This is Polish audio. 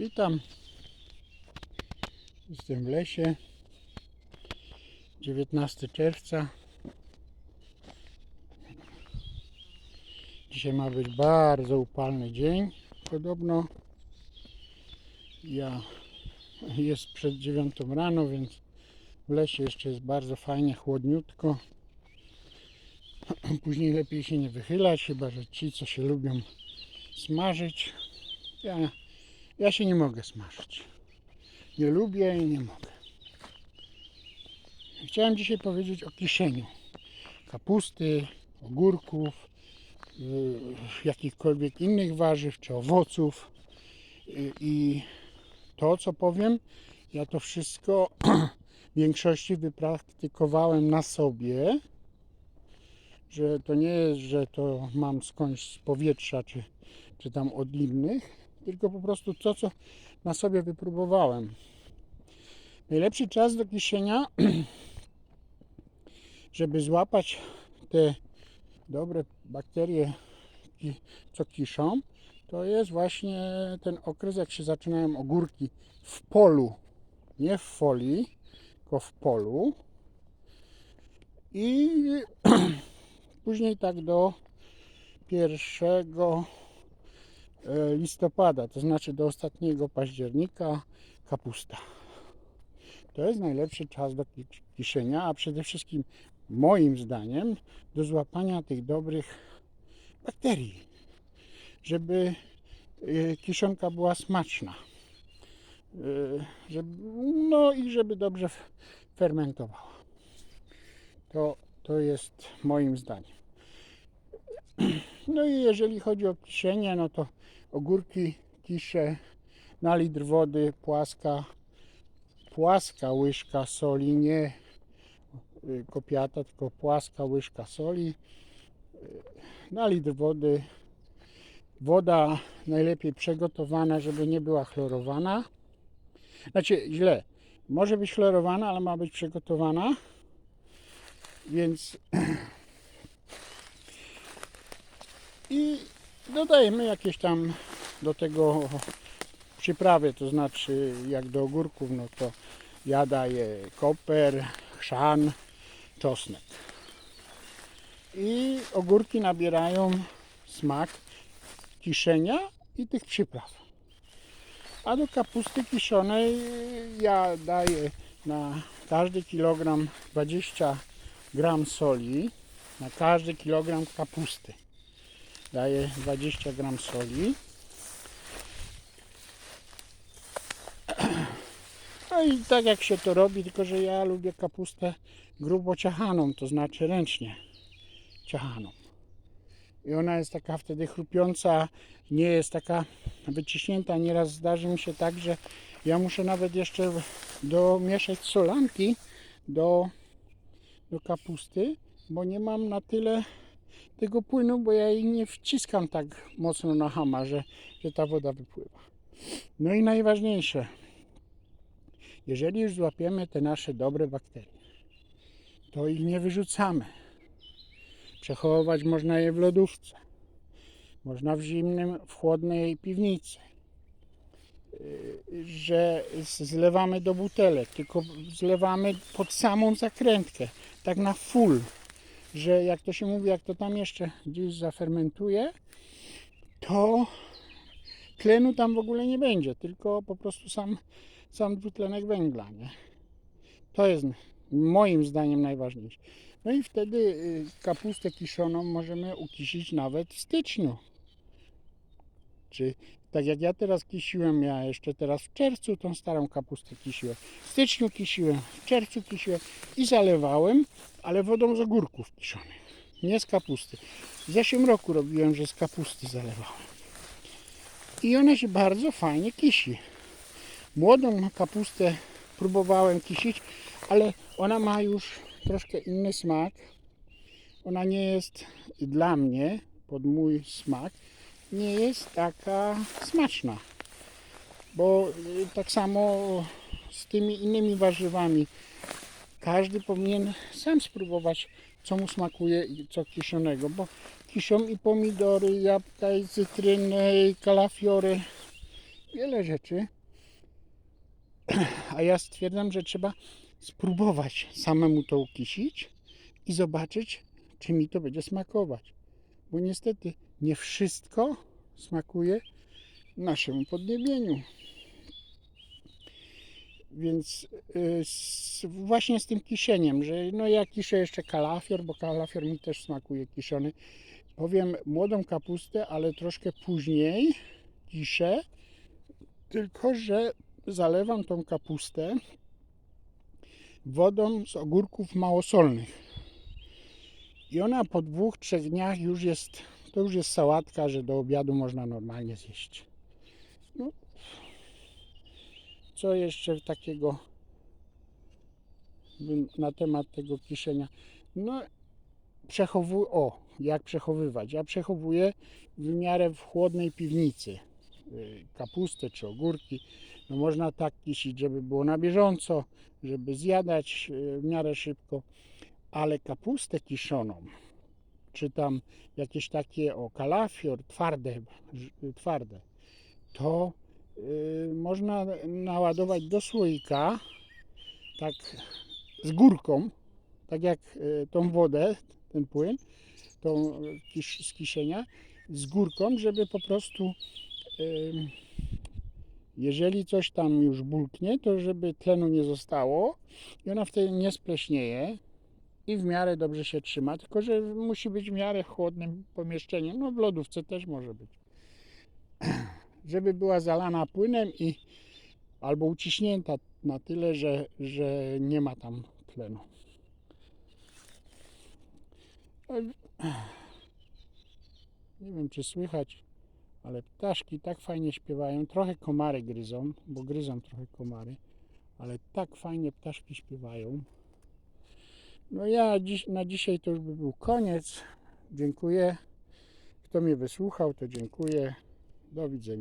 Witam. Jestem w lesie. 19 czerwca. Dzisiaj ma być bardzo upalny dzień. Podobno ja jest przed 9 rano, więc w lesie jeszcze jest bardzo fajnie, chłodniutko. Później lepiej się nie wychylać, chyba że ci, co się lubią smażyć. Ja, ja się nie mogę smażyć. Nie lubię i nie mogę. Chciałem dzisiaj powiedzieć o kiszeniu kapusty, ogórków, yy, jakichkolwiek innych warzyw czy owoców. Yy, I to, co powiem, ja to wszystko w większości wypraktykowałem na sobie. Że to nie jest, że to mam skądś z powietrza czy, czy tam od innych, tylko po prostu to, co na sobie wypróbowałem. Najlepszy czas do kiszenia, żeby złapać te dobre bakterie, co kiszą, to jest właśnie ten okres, jak się zaczynają ogórki w polu, nie w folii, tylko w polu. I później tak do 1 e, listopada, to znaczy do ostatniego października kapusta. To jest najlepszy czas do ki- kiszenia, a przede wszystkim moim zdaniem do złapania tych dobrych bakterii, żeby e, kiszonka była smaczna. E, Żeby, no i żeby dobrze fermentowała. To, to jest moim zdaniem. No i jeżeli chodzi o kiszenie, no to ogórki kiszę na litr wody, płaska, płaska łyżka soli, nie y, kopiata, tylko płaska łyżka soli y, na litr wody. Woda najlepiej przygotowana, żeby nie była chlorowana. Znaczy źle, może być chlorowana, ale ma być przygotowana. Więc i dodajemy jakieś tam do tego przyprawy, to znaczy jak do ogórków, no to ja daję koper, chrzan, czosnek. I ogórki nabierają smak kiszenia i tych przypraw. A do kapusty kiszonej ja daję na każdy kilogram 20 gram soli, na każdy kilogram kapusty daję 20 gram soli. No i tak jak się to robi, tylko że ja lubię kapustę grubo ciachaną, to znaczy ręcznie ciachaną. I ona jest taka wtedy chrupiąca, nie jest taka wyciśnięta. Nieraz zdarzy mi się tak, że ja muszę nawet jeszcze domieszać solanki do, do kapusty, bo nie mam na tyle tego płynu, bo ja jej nie wciskam tak mocno na hama, że, że ta woda wypływa. No i najważniejsze, jeżeli już złapiemy te nasze dobre bakterie, to ich nie wyrzucamy. Przechowywać można je w lodówce. Można w zimnym, w chłodnej piwnicy. Yy, Że zlewamy do butelek, tylko zlewamy pod samą zakrętkę, tak na full że jak to się mówi, jak to tam jeszcze gdzieś zafermentuje, to tlenu tam w ogóle nie będzie, tylko po prostu sam, sam dwutlenek węgla. Nie? To jest moim zdaniem najważniejsze. No i wtedy y, kapustę kiszoną możemy ukisić nawet w styczniu. Czy tak jak ja teraz kisiłem, ja jeszcze teraz w czerwcu tą starą kapustę kisiłem. W styczniu kisiłem, w czerwcu kisiłem i zalewałem, ale wodą z ogórków kiszonych, nie z kapusty. W zeszłym roku robiłem, że z kapusty zalewałem. I ona się bardzo fajnie kisi. Młodą kapustę próbowałem kisić, ale ona ma już troszkę inny smak. Ona nie jest dla mnie, pod mój smak, nie jest taka smaczna. Bo y, tak samo z tymi innymi warzywami każdy powinien sam spróbować, co mu smakuje i co kiszonego, bo kiszą i pomidory, jabłka, i cytryny, i kalafiory, wiele rzeczy. A ja stwierdzam, że trzeba spróbować samemu to ukisić i zobaczyć, czy mi to będzie smakować. Bo niestety nie wszystko smakuje naszemu podniebieniu. Więc y, z, właśnie z tym kiszeniem, że no ja kiszę jeszcze kalafior, bo kalafior mi też smakuje kiszony. Powiem młodą kapustę, ale troszkę później kiszę, tylko że zalewam tą kapustę wodą z ogórków małosolnych. I ona po dwóch, trzech dniach już jest, to już jest sałatka, że do obiadu można normalnie zjeść. No. Co jeszcze takiego na temat tego kiszenia? No, przechowuję, o, jak przechowywać? Ja przechowuję w miarę w chłodnej piwnicy y, kapustę czy ogórki. No można tak kisić, żeby było na bieżąco, żeby zjadać y, w miarę szybko, ale kapustę kiszoną, czy tam jakieś takie o kalafior twarde, ż- twarde to y, można naładować do słoika tak z górką, tak jak y, tą wodę, ten płyn, tą y, kisz, z kiszenia, z górką, żeby po prostu y, jeżeli coś tam już bulknie, to żeby tlenu nie zostało i ona wtedy nie spleśnieje i w miarę dobrze się trzyma, tylko że musi być w miarę chłodnym pomieszczeniem, no w lodówce też może być. Żeby była zalana płynem i albo uciśnięta na tyle, że, że nie ma tam tlenu. Nie wiem, czy słychać, ale ptaszki tak fajnie śpiewają. Trochę komary gryzą, bo gryzą trochę komary, ale tak fajnie ptaszki śpiewają. No ja dziś, na dzisiaj to już by był koniec. Dziękuję. Kto mnie wysłuchał, to dziękuję. Do widzenia.